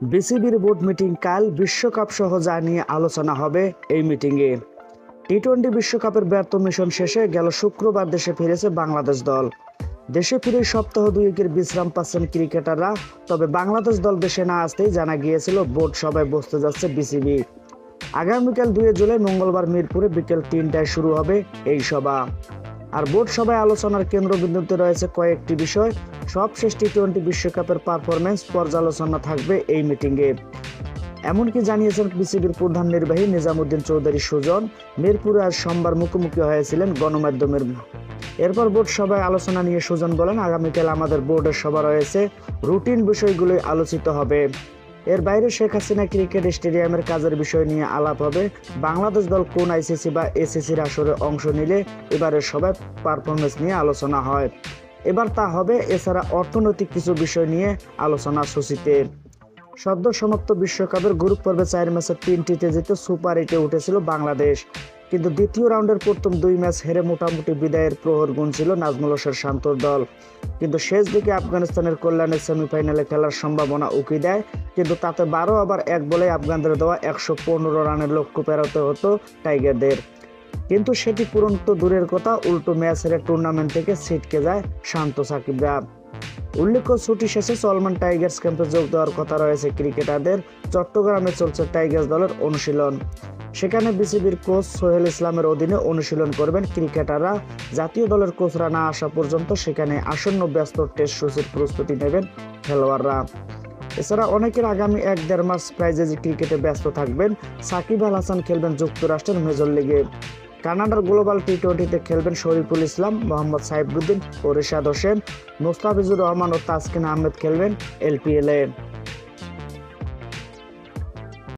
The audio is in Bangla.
বিসিবির বোর্ড মিটিং কাল বিশ্বকাপ সহ যা নিয়ে আলোচনা হবে এই মিটিংয়ে। টি টোয়েন্টি বিশ্বকাপের ব্যর্থ মিশন শেষে গেল শুক্রবার দেশে ফিরেছে বাংলাদেশ দল। দেশে ফিরে সপ্তাহ দুয়েকের বিশ্রাম পাচ্ছেন ক্রিকেটাররা, তবে বাংলাদেশ দল দেশে না আসতেই জানা গিয়েছিল বোর্ড সভায় বসতে যাচ্ছে বিসিবি। আগামীকাল দুই জুলাই মঙ্গলবার মিরপুরে বিকেল তিনটায় শুরু হবে এই সভা। আর বোর্ড সভায় আলোচনার কেন্দ্রবিন্দুতে রয়েছে কয়েকটি বিষয়। সবশেষ টি টোয়েন্টি বিশ্বকাপের পারফরমেন্স পর্যালোচনা থাকবে এই মিটিংয়ে। এমনকি জানিয়েছেন বিসিবির প্রধান নির্বাহী নিজামুদ্দিন চৌধুরী সুজন, মিরপুরে আজ সোমবার মুখোমুখি হয়েছিলেন গণমাধ্যমের এরপর বোর্ড সভায় আলোচনা নিয়ে সুজন বলেন, আগামীকাল আমাদের বোর্ডের সভা রয়েছে, রুটিন বিষয়গুলোই আলোচিত হবে। এর বাইরে শেখ হাসিনা ক্রিকেট স্টেডিয়ামের কাজের বিষয় নিয়ে আলাপ হবে। বাংলাদেশ দল কোন আইসিসি বা এসিসির আসরে অংশ নিলে এবারে সবাই পারফরমেন্স নিয়ে আলোচনা হয়। এবার তা হবে এছাড়া অর্থনৈতিক কিছু বিষয় নিয়ে আলোচনা সূচিতে। সদ্য সমাপ্ত বিশ্বকাপের গ্রুপ পর্বে চার ম্যাচের তিনটিতে জিতে সুপার এইটে উঠেছিল বাংলাদেশ। কিন্তু দ্বিতীয় রাউন্ডের প্রথম দুই ম্যাচ হেরে মোটামুটি বিদায়ের প্রহর গুনছিল নাজমুল হোসেন শান্তর দল। কিন্তু শেষ দিকে আফগানিস্তানের কল্যাণে সেমিফাইনালে খেলার সম্ভাবনা উকি দেয়। কিন্তু তাতে বারো আবার এক বলে আফগানদের দেওয়া একশো পনেরো রানের লক্ষ্য পেরোতে হতো টাইগারদের। কিন্তু সেটি পূরণ তো দূরের কথা, উল্টো ম্যাচ হেরে টুর্নামেন্ট থেকে ছিটকে যায় শান্ত সাকিবরা। উল্লেখ্য, ছুটি শেষে সলমান টাইগার্স ক্যাম্পে যোগ দেওয়ার কথা রয়েছে ক্রিকেটারদের। চট্টগ্রামে চলছে টাইগার্স দলের অনুশীলন। সেখানে বিসিবির কোচ সোহেল ইসলামের অধীনে অনুশীলন করবেন ক্রিকেটাররা। জাতীয় দলের কোচরা না আসা পর্যন্ত সেখানে আসন্ন ব্যস্ত টেস্ট সূচির প্রস্তুতি নেবেন খেলোয়াড়রা। এছাড়া অনেকের আগামী এক দেড় মাস প্রাইজেজ ক্রিকেটে ব্যস্ত থাকবেন। সাকিব আল হাসান খেলবেন যুক্তরাষ্ট্রের মেজর লিগে। কানাডার গ্লোবাল টি টোয়েন্টিতে খেলবেন শরীফুল ইসলাম, মোহাম্মদ সাইফুদ্দিন ও রেশাদ হোসেন। মোস্তাফিজুর রহমান ও তাসকিন আহমেদ খেলবেন এলপিএলে